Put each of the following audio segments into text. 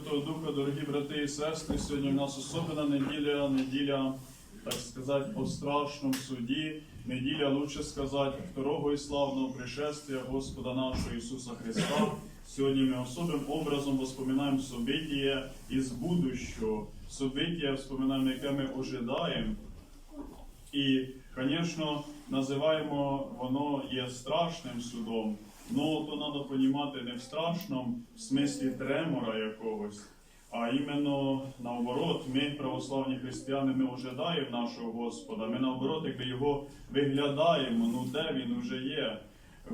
Святого Духа, дорогі брати і сестри. Сьогодні в нас особлива неділя, неділя, так сказати, о страшному суді. Неділя, лучше сказати, второго і славного пришествия Господа нашого Ісуса Христа. Сьогодні ми особливим образом воспоминаємо событие із будущого, событие, вспоминаємо, яке ми ожидаємо. І, звісно, називаємо воно є страшним судом. Ну, то треба розуміти не в страшному в смислі тремора якогось, а іменно наоборот, ми, православні християни, ми ожидаємо нашого Господа. Ми наоборот, якби його виглядаємо, ну де він уже є.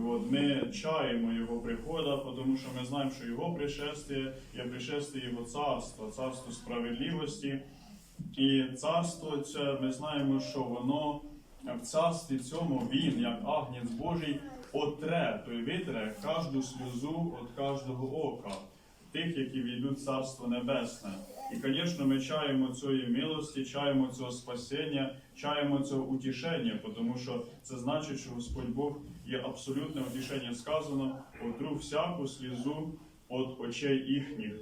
От, ми чаємо його прихода, тому що ми знаємо, що його пришестя є пришестя його царства, царство справедливості. І царство це ми знаємо, що воно в царстві цьому він, як агнець Божий, отре, той витре кожну сльозу від кожного ока, тих, які війдуть Царство Небесне. І, звісно, ми чаємо цієї милості, чаємо цього спасіння, чаємо цього утішення, тому що це значить, що Господь Бог є абсолютне утішення. Сказано, отру всяку слізу від очей їхніх.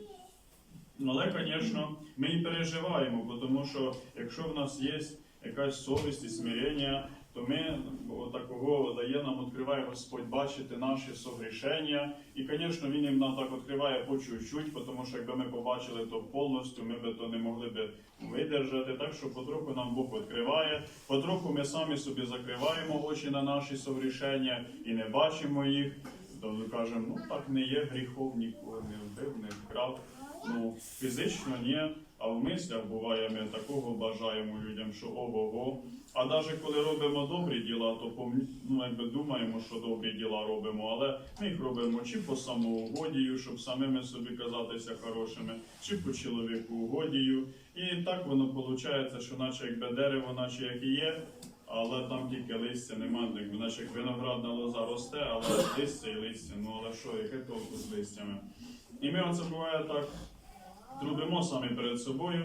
Але, звісно, ми і переживаємо, тому що якщо в нас є якась совість і смирення, то ми такого дає нам, відкриває Господь бачити наші согрішення. І, звісно, Він їм нам так відкриває по чуть-чуть, тому що якби ми побачили то повністю, ми би то не могли би видержати. Так що потроху нам Бог відкриває, потроху ми самі собі закриваємо очі на наші согрішення і не бачимо їх. Тобто кажемо, ну так не є гріхов, нікого не вбив, не вкрав. Ну, фізично ні, а в мислях буває, ми такого бажаємо людям, що ого-го. А навіть коли робимо добрі діла, то ну, якби думаємо, що добрі діла робимо, але ми їх робимо чи по самоугодію, щоб самими собі казатися хорошими, чи по чоловіку угодію. І так воно виходить, що наче якби дерево, наче як і є, але там тільки листя немає, якби наче як виноградна лоза росте, але листя і листя. Ну але що, яке толку з листями? І ми оце буває так трубимо самі перед собою.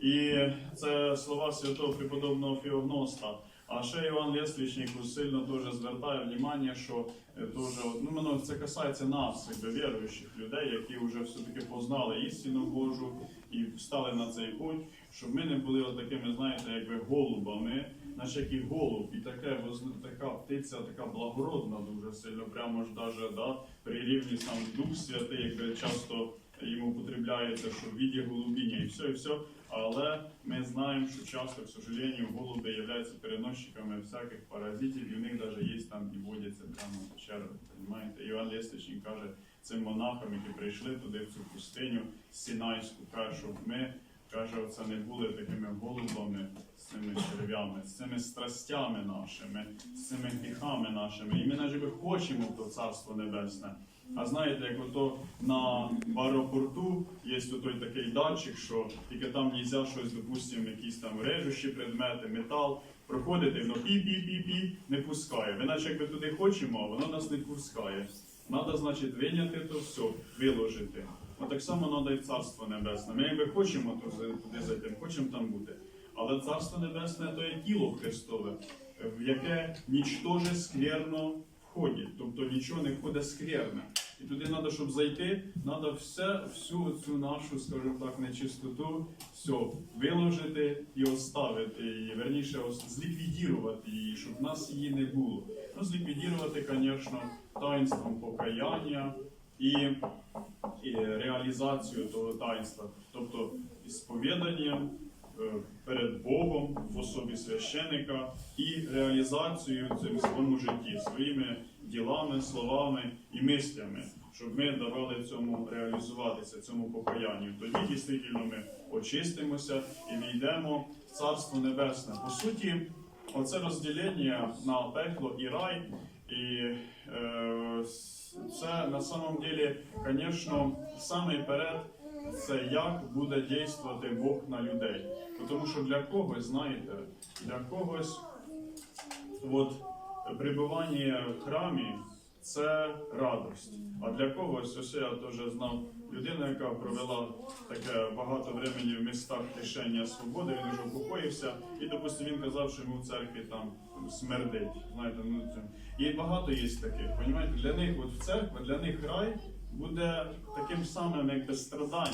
І це слова святого преподобного Феогноста. А ще Іван Лєслічник сильно дуже звертає увагу, що е, дуже, ну, воно це касається нас, якби віруючих людей, які вже все-таки познали істину Божу і встали на цей путь, щоб ми не були такими, знаєте, якби голубами, наче як і голуб, і таке, така птиця, така благородна дуже сильно, прямо ж даже, да, при рівні сам Дух Святий, якби часто йому потребляється, що в віді голубіння і все, і все. Але ми знаємо, що часто, к сожалению, голуби являються переносчиками всяких паразитів, і в них навіть є там і водяться прямо черви. Понимаєте? Іван Лєстичник каже цим монахам, які прийшли туди в цю пустиню Сінайську, каже, щоб ми каже, оце не були такими голубами з цими черв'ями, з цими страстями нашими, з цими гріхами нашими. І ми навіть хочемо в то царство небесне. А знаєте, як ото на аеропорту є той такий датчик, що тільки там не щось, допустимо, якісь там режущі предмети, метал. Проходити, воно пі-пі-пі-пі не пускає. Ми наче якби туди хочемо, а воно нас не пускає. Надо, значить, виняти то все, виложити. От так само треба і в Царство Небесне. Ми якби хочемо туди зайти, хочемо там бути. Але Царство Небесне то є тіло Христове, в яке нічтоже скверно входить, тобто нічого не входить скверне. І туди треба, щоб зайти, треба все, всю цю нашу, скажімо так, нечистоту, все виложити і оставити її, верніше, зліквідувати її, щоб в нас її не було. Ну, зліквідувати, звісно, таїнством покаяння і, і реалізацію того таїнства, тобто сповіданням е, перед Богом в особі священика і реалізацією цим своєму житті, своїми ділами, словами і мислями, щоб ми давали цьому реалізуватися, цьому покаянню. Тоді дійсно ми очистимося і війдемо в Царство Небесне. По суті, оце розділення на пекло і рай. І е, це на самом деле, звісно, саме перед це як буде дійствувати Бог на людей. Тому що для когось, знаєте, для когось от, прибування в храмі це радость. А для когось, ось я теж знав людину, яка провела таке багато времени в містах лишення свободи, він вже упокоївся, і, допустим, він казав, що йому в церкві там смердить. Знаєте, ну. І багато є таких. Понімаєте? Для них от в церкві, для них рай буде таким самим, як без страдання.